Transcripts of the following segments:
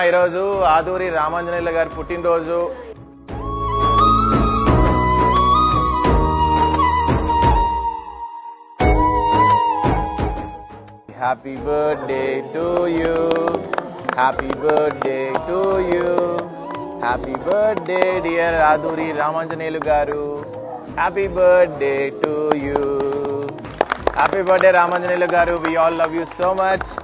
ఈరోజు ఆదూరి రామాంజనేయుల గారి పుట్టినరోజు. Happy birthday to you happy birthday to you happy birthday dear Aduri Ramanjaneyulu garu. Happy birthday to you happy birthday Ramanjaneyulu garu. We all love you so much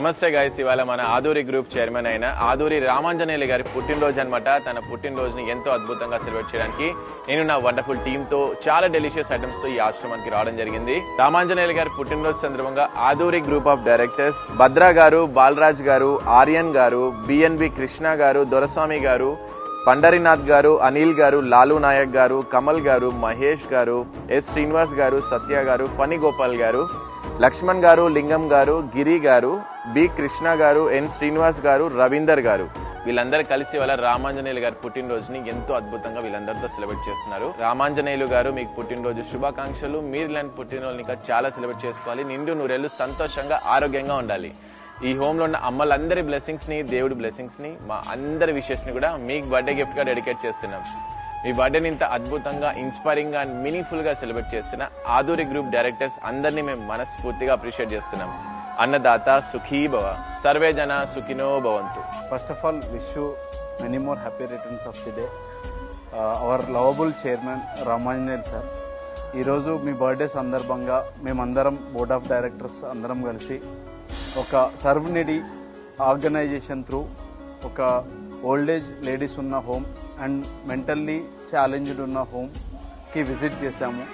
నమస్తే guys ఇవాళ మన Aduri group chairman అయిన ఆదూరి రామాంజనేయులు గారి పుట్టినరోజు అనమాట తన పుట్టినరోజుని ఎంతో అద్భుతంగా సెలబ్రేట్ చేయడానికి నేను నా వండర్ఫుల్ టీమ్తో చాలా డెలిషియస్ ఐటమ్స్తో ఈ ఆశ్రమానికి రావడం జరిగింది. రామాంజనేయులు గారి పుట్టినరోజు సందర్భంగా Aduri group of directors Bhadra garu Balraj garu Aryan గారు బిఎన్బి కృష్ణ గారు దొరస్వామి గారు పండరినాథ్ గారు అనిల్ గారు లాలు నాయక్ గారు కమల్ గారు మహేష్ గారు ఎస్ శ్రీనివాస్ గారు సత్య గారు ఫణి గోపాల్ గారు లక్ష్మణ్ గారు లింగం గారు గిరి గారు బి. కృష్ణ గారు ఎన్. శ్రీనివాస్ గారు రవీందర్ గారు. వీళ్ళందరూ కలిసి వాళ్ళ రామాంజనేయులు గారి పుట్టినరోజుని ఎంతో అద్భుతంగా వీళ్ళందరితో సెలబ్రేట్ చేస్తున్నారు. రామాంజనేయులు గారు మీకు పుట్టినరోజు శుభాకాంక్షలు. మీరు ఇలాంటి పుట్టినరోజుని ఇంకా చాలా సెలబ్రేట్ చేసుకోవాలి. నిండు నూరేళ్ళు సంతోషంగా ఆరోగ్యంగా ఉండాలి. ఈ హోమ్లో ఉన్న అమ్మలందరి బ్లెస్సింగ్స్ని దేవుడి బ్లెస్సింగ్స్ని మా అందరి విషయస్ని కూడా మీకు బర్త్డే గిఫ్ట్గా డెడికేట్ చేస్తున్నాం. మీ బర్త్డేని ఇంత అద్భుతంగా ఇన్స్పైరింగ్గా అండ్ మీనింగ్ఫుల్గా సెలబ్రేట్ చేస్తున్న ఆధురి గ్రూప్ డైరెక్టర్స్ అందరినీ మేము మనస్ఫూర్తిగా అప్రిషియేట్ చేస్తున్నాం. అన్నదాత సుఖీ భవ సర్వే జన సుఖినో భవంతు first of all wish you many more happy returns of the day. Uh, our lovable Ramanjaneyulu sir ఈరోజు మీ బర్త్డే సందర్భంగా మేమందరం బోర్డ్ ఆఫ్ డైరెక్టర్స్ అందరం కలిసి ఒక సర్వ్ నిడి ఆర్గనైజేషన్ త్రూ ఒక ఓల్డ్ ఏజ్ లేడీస్ ఉన్న హోమ్ అండ్ మెంటల్లీ ఛాలెంజ్డ్ ఉన్న హోమ్కి విజిట్ చేశాము.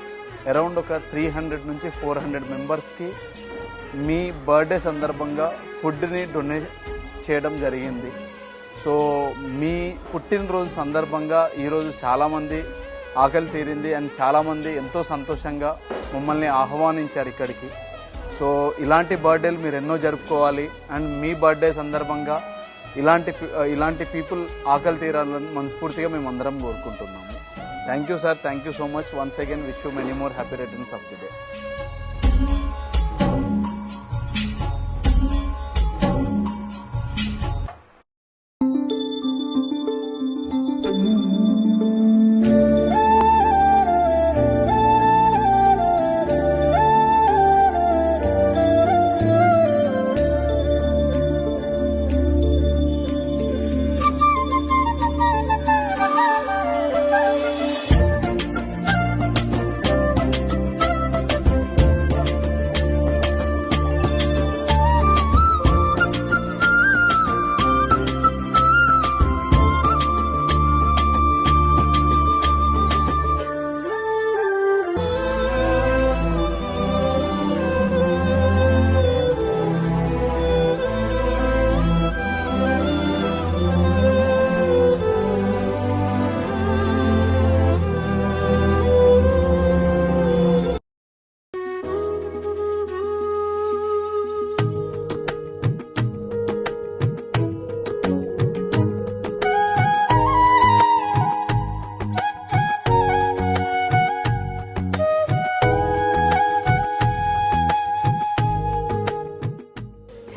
అరౌండ్ ఒక త్రీ హండ్రెడ్ నుంచి ఫోర్ హండ్రెడ్ మెంబర్స్కి మీ బర్త్డే సందర్భంగా ఫుడ్ని డొనేట్ చేయడం జరిగింది. సో మీ పుట్టినరోజు సందర్భంగా ఈరోజు చాలామంది ఆకలి తీరింది అండ్ చాలామంది ఎంతో సంతోషంగా మమ్మల్ని ఆహ్వానించారు ఇక్కడికి. సో ఇలాంటి బర్త్డేలు మీరు ఎన్నో జరుపుకోవాలి అండ్ మీ బర్త్డే సందర్భంగా ఇలాంటి ఇలాంటి పీపుల్ ఆకలి తీరాలని మనస్ఫూర్తిగా మేము అందరం కోరుకుంటున్నాము. Thank you sir. Thank you so much. Once again wish you many more happy returns of the day.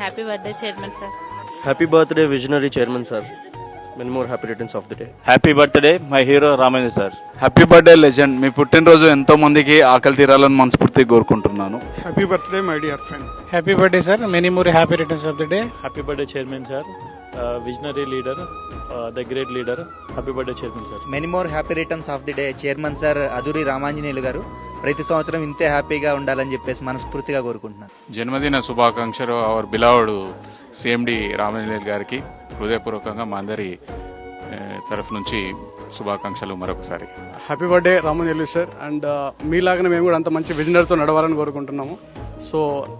Happy birthday chairman sir happy birthday visionary chairman sir many more happy returns of the day happy birthday my hero Ramendra sir happy birthday legend మీ పుట్టినరోజు ఎంతో మందికి ఆకలి తీరాలని మనస్ఫూర్తిగా కోరుకుంటున్నాను. Happy birthday, my dear friend. Happy birthday sir many more happy returns of the day happy birthday chairman sir visionary leader the great leader happy birthday chairman sir many more happy returns of the day chairman sir Aduri Ramanjaneyulu garu ప్రతి సంవత్సరం ఇంతే హ్యాపీగా ఉండాలని చెప్పేసి మనస్ఫూర్తిగా కోరుకుంటున్నాను. జన్మదిన శుభాకాంక్షలు అవర్ బిలావుడు సిఎండి రామజనేల్ గారికి. హృదయపూర్వకంగా మా అందరి తరఫు నుంచి శుభాకాంక్షలు మరొకసారి. Happy birthday Ramanjali sir. And మీలాగానే మేము కూడా అంత మంచి విజనర్తో నడవాలని కోరుకుంటున్నాము. సో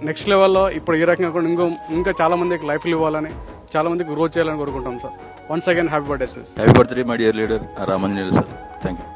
నెక్స్ట్ లెవెల్లో ఇప్పుడు ఈ రకంగా కూడా ఇంకో ఇంకా చాలా మందికి లైఫ్లు ఇవ్వాలని చాలా మందికి గ్రోత్ చేయాలని కోరుకుంటాం sir. Once again happy birthday sir happy birthday my dear leader Ramanjaneyulu sir. Thank you